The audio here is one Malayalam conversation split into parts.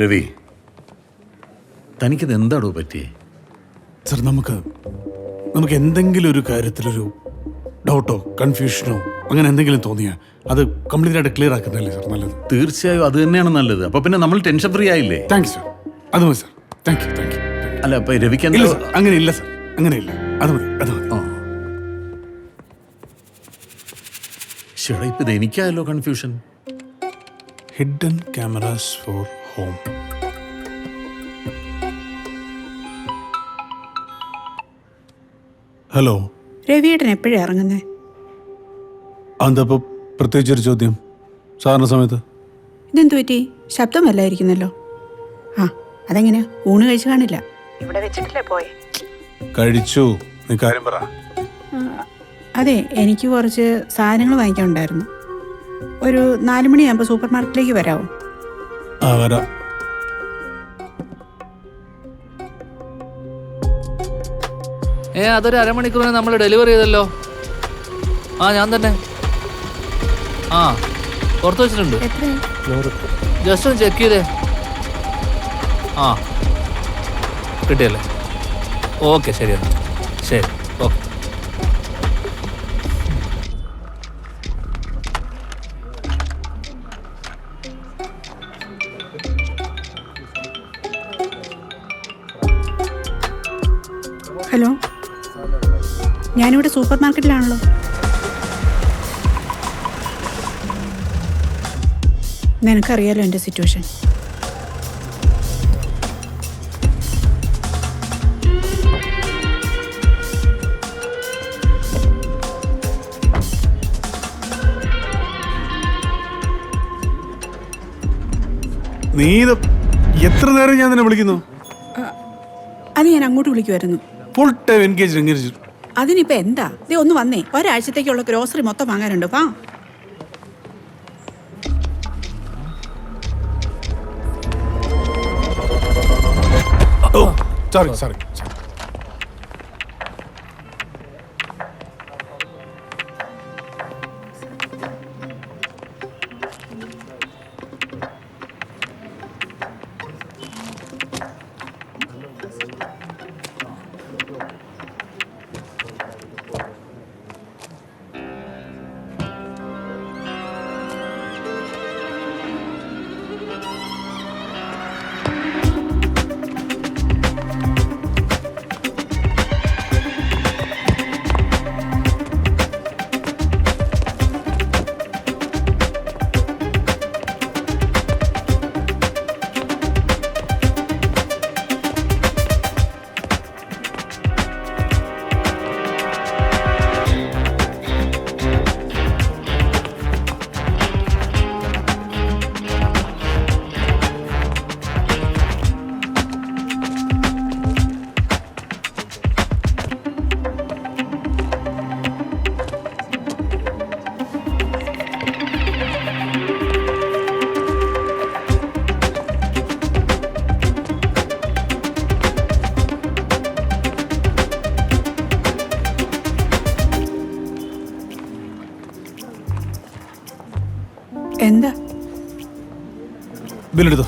രവി. തനിക്കിത് എന്താടോ പറ്റിയേ? സർ നമുക്ക് നമുക്ക് എന്തെങ്കിലും ഒരു കാര്യത്തിലൊരു ഡൗട്ടോ കൺഫ്യൂഷനോ അങ്ങനെ എന്തെങ്കിലും തോന്നിയാൽ അത് കംപ്ലീറ്റ് ആയിട്ട് ക്ലിയർ ആക്കുന്നതല്ലേ സാർ നല്ലത്? തീർച്ചയായും അത് തന്നെയാണ് നല്ലത്. അപ്പൊ പിന്നെ നമ്മൾ ടെൻഷൻ ഫ്രീ ആയില്ലേ? Thank you sir. അത് മതി sir. Thank you thank you. അല്ല അപ്പൊ രവിക്ക് ഇല്ല എന്താ സാർ അങ്ങനെ ഇല്ല സർ അങ്ങനെ ഇല്ല. അത് മതി അത് മതി. ആ. ശ്ശെടാ, ഇപ്പൊ ഇത് എനിക്കായല്ലോ confusion. Hidden cameras for home hello രവിയേട്ടൻ എപ്പോഴാണ് ഇറങ്ങുന്നത് പ്രത്യേകിച്ച് ഒരു ചോദ്യം? സാറിന് സമയത്ത്? ഇതെന്തു പറ്റി? ശബ്ദം വല്ലായിരിക്കുന്നല്ലോ ആ അതെങ്ങനെയാ? ഊണ് കഴിച്ചു കാണില്ല. ഇവിടെ വെച്ചിട്ടില്ലേ പോയെ? കഴിച്ചു. നീ കാര്യം പറ. അതെ എനിക്ക് കുറച്ച് സാധനങ്ങൾ വാങ്ങിക്കാനുണ്ടായിരുന്നു. ഒരു നാല് മണിയാകുമ്പോൾ സൂപ്പർ മാർക്കറ്റിലേക്ക് വരാമോ ആ വരാം. ഏ അതൊരു അരമണിക്കൂറിന് നമ്മൾ ഡെലിവറി ചെയ്തല്ലോ. ആ ഞാൻ തന്നെ. ആ പുറത്ത് വെച്ചിട്ടുണ്ട്. ജസ്റ്റ് ഒന്ന് ചെക്ക് ചെയ്തേ. ആ കിട്ടിയല്ലേ? ഓക്കെ ശരി എന്നാൽ ശരി. ഹലോ. ഞാനിവിടെ സൂപ്പർ മാർക്കറ്റിലാണല്ലോ. നിനക്കറിയാലോ എന്റെ സിറ്റുവേഷൻ. നീ ഇത് എത്ര നേരം ഞാൻ നിന്നെ വിളിക്കുന്നു? അത് ഞാൻ അങ്ങോട്ട് വിളിക്കുമായിരുന്നു ഫുൾ ടൈം എൻഗേജ് എൻഗേജ് അതിനിപ്പോ എന്താ? ദേ ഒന്ന് വന്നേ. ഒരാഴ്ചത്തേക്കുള്ള ഗ്രോസറി മൊത്തം വാങ്ങാനുണ്ട്. വാ. Sorry sorry ബില്ലെടുത്തോ.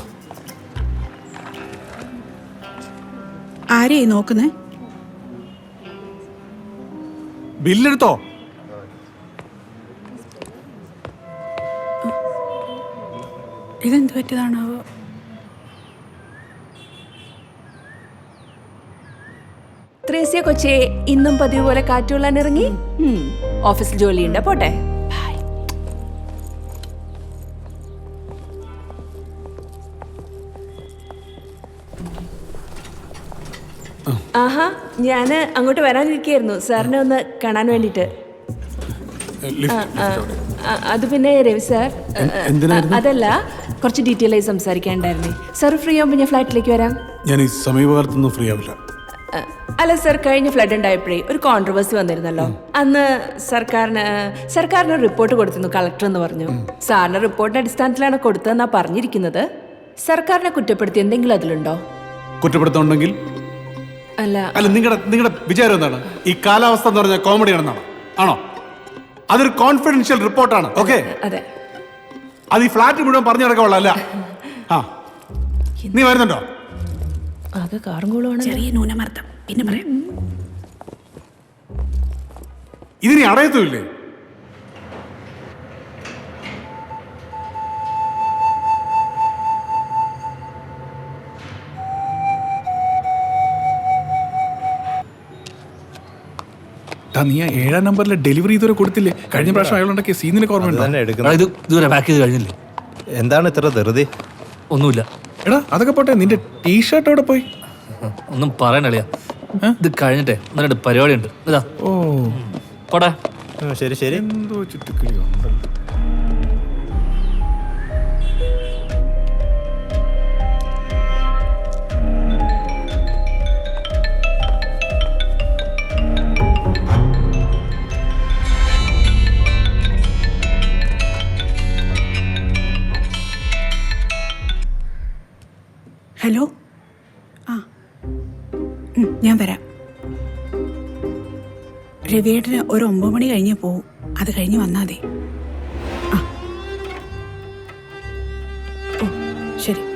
ആരെയായി നോക്കുന്നേ? ബില്ലെടുത്തോ. ഇതെന്ത് പറ്റിയതാണാവോ? ത്രേസ്യ കൊച്ചിയെ ഇന്നും പതിവ് പോലെ കാറ്റുകൊള്ളാൻ ഇറങ്ങി. ഓഫീസിൽ ജോലിയുണ്ട്? പോട്ടെ. ആഹാ ഞാൻ അങ്ങോട്ട് വരാനിരിക്കുന്നു സാറിനെ ഒന്ന് കാണാൻ വേണ്ടിട്ട്. അത് പിന്നെ രവി സാർ അതല്ല കുറച്ച് ഡീറ്റെയിൽ ആയി സംസാരിക്കാനുണ്ടായിരുന്നേ. സാർ ഫ്രീ ആകുമ്പോൾ ഞാൻ ഫ്ലാറ്റിലേക്ക് വരാം. ഞാൻ ഈ സമീപകാലത്തൊന്നും ഫ്രീ ആവില്ല. അല്ല സർ കഴിഞ്ഞ ഫ്ലഡ് ഉണ്ടായപ്പോഴേ ഒരു കോൺട്രവേഴ്സി വന്നിരുന്നല്ലോ. അന്ന് സർക്കാരിന് സർക്കാരിന് റിപ്പോർട്ട് കൊടുത്തിരുന്നു കളക്ടർ എന്ന് പറഞ്ഞു. സാറിന് റിപ്പോർട്ടിന്റെ അടിസ്ഥാനത്തിലാണ് കൊടുത്തതെന്നാ പറഞ്ഞിരിക്കുന്നത്. സർക്കാരിനെ കുറ്റപ്പെടുത്തി എന്തെങ്കിലും അതിലുണ്ടോ? കുറ്റപ്പെടുത്തുന്നുണ്ടെങ്കിൽ അല്ല. അല്ല നിങ്ങളുടെ നിങ്ങളുടെ വിചാരം എന്താണ്? ഈ കാലാവസ്ഥ എന്ന് പറഞ്ഞ കോമഡി ആണെന്നാണ് ആണോ? അതൊരു കോൺഫിഡൻഷ്യൽ റിപ്പോർട്ടാണ് ഓക്കെ അതെ. അത് ഈ ഫ്ലാറ്റ് മുഴുവൻ പറഞ്ഞു നടക്കാനുള്ള ആ. നീ വരുന്നുണ്ടോ? ആകെ കാറും കൂളുവാണ് ചെറിയ ന്യൂനമർദ്ദം. പിന്നെ പറയാം. ഇതിനി അടയത്തുമില്ലേ? നീ ആ ഏഴാം നമ്പറിലെ ഡെലിവറി ഇതുവരെ കൊടുത്തില്ലേ? കഴിഞ്ഞ പ്രാവശ്യം അയാളുണ്ടാക്കിയ സീനിനൊക്കെ ഓർമ്മയുണ്ടോ? തന്നെ എടാ, എടുക്കുന്നത്. ഇത് ഇതുവരെ പാക്ക് ചെയ്ത് കഴിഞ്ഞില്ലേ? എന്താണ് ഇത്ര ധൃതി? ഒന്നുമില്ല. എടാ അതൊക്കെ പോട്ടെ നിന്റെ ടീഷർട്ട് അവിടെ പോയി? ഒന്നും പറയണളിയാ ഇത് കഴിഞ്ഞിട്ടേ എന്നിട്ട് രണ്ട് പരിപാടി ഉണ്ട് ഇതാ. ഓ. പോടാ. ഉം, ശരി ശരി. എന്തോ ചുറ്റുക്കിളി ഉണ്ടല്ലോ രവിയേട്ടന് ഒരു ഒമ്പത് മണി കഴിഞ്ഞ് പോവും. അത് കഴിഞ്ഞ് വന്നാൽ മതി. ആ. ഓ ശരി.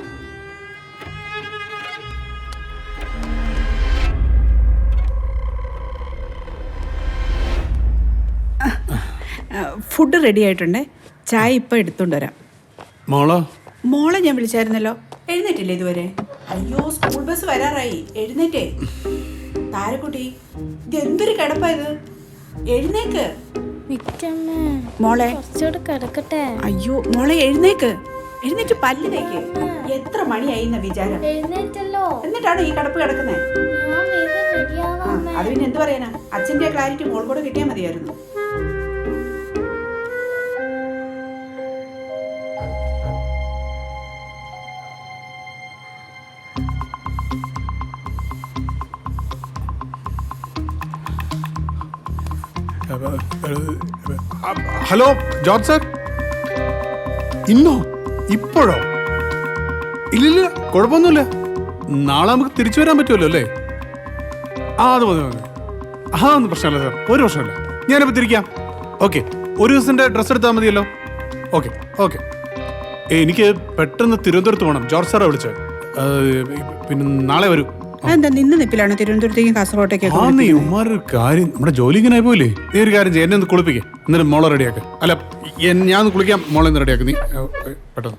ഫുഡ് റെഡി ആയിട്ടുണ്ട്. ചായ ഇപ്പം എടുത്തോണ്ട് വരാം. മോളോ? മോളെ ഞാൻ വിളിച്ചായിരുന്നല്ലോ. എഴുന്നേറ്റില്ലേ ഇതുവരെ? അയ്യോ സ്കൂൾ ബസ് വരാറായി. എഴുന്നേറ്റേ. താരക്കുട്ടി ഇത് എന്തൊരു കിടപ്പാ ഇത്? എഴുന്നേക്ക്. മോളെ. കിടക്കട്ടെ. അയ്യോ മോളെ എഴുന്നേക്ക്. എഴുന്നേറ്റ് പല്ല് തേക്ക് എത്ര മണിയായി എന്ന വിചാരം? എഴുന്നേറ്റല്ലോ. എന്നിട്ടാണ് ഈ കിടപ്പ് കിടക്കുന്നത് അത് പിന്നെ എന്ത് പറയാനാ? അച്ഛന്റെ ക്ലാരിറ്റി മോൾ കൂടെ കിട്ടിയാൽ മതിയായിരുന്നു. Hello George sir? ഇന്നോ? ഇപ്പോഴോ? ഇല്ലില്ല കുഴപ്പമൊന്നുമില്ല. നാളെ നമുക്ക് തിരിച്ചു വരാൻ പറ്റുമല്ലോ അല്ലേ? ആ അത് മതി മതി. ആ ഒന്നും പ്രശ്നമല്ല സാർ. ഒരു പ്രശ്നമില്ല. ഞാനിപ്പോൾ തിരിക്കാം. ഓക്കെ. ഒരു ദിവസത്തിന്റെ ഡ്രസ്സ് എടുത്താൽ മതിയല്ലോ? Okay okay. എനിക്ക് പെട്ടെന്ന് തിരുവനന്തപുരത്ത് പോകണം. ജോർജ് സാറെ വിളിച്ചത് പിന്നെ നാളെ വരൂ. അതെന്താ നിന്ന് നിപ്പിലാണോ തിരുവനന്തപുരത്തേക്കും കാസർഗോട്ടേക്കൊക്കെ ആ നീ ഉമ്മാരൊരു കാര്യം നമ്മുടെ ജോലി ഇങ്ങനെ പോയില്ലേ? നീ ഒരു കാര്യം ചെയ്യ എന്നെ ഒന്ന് കുളിപ്പിക്കേ. എന്നിട്ട് മോളെ റെഡിയാക്ക് അല്ല ഞാൻ ഒന്ന് കുളിക്കാം മോളെ ഒന്ന് റെഡിയാക്ക് നീ പെട്ടെന്ന്.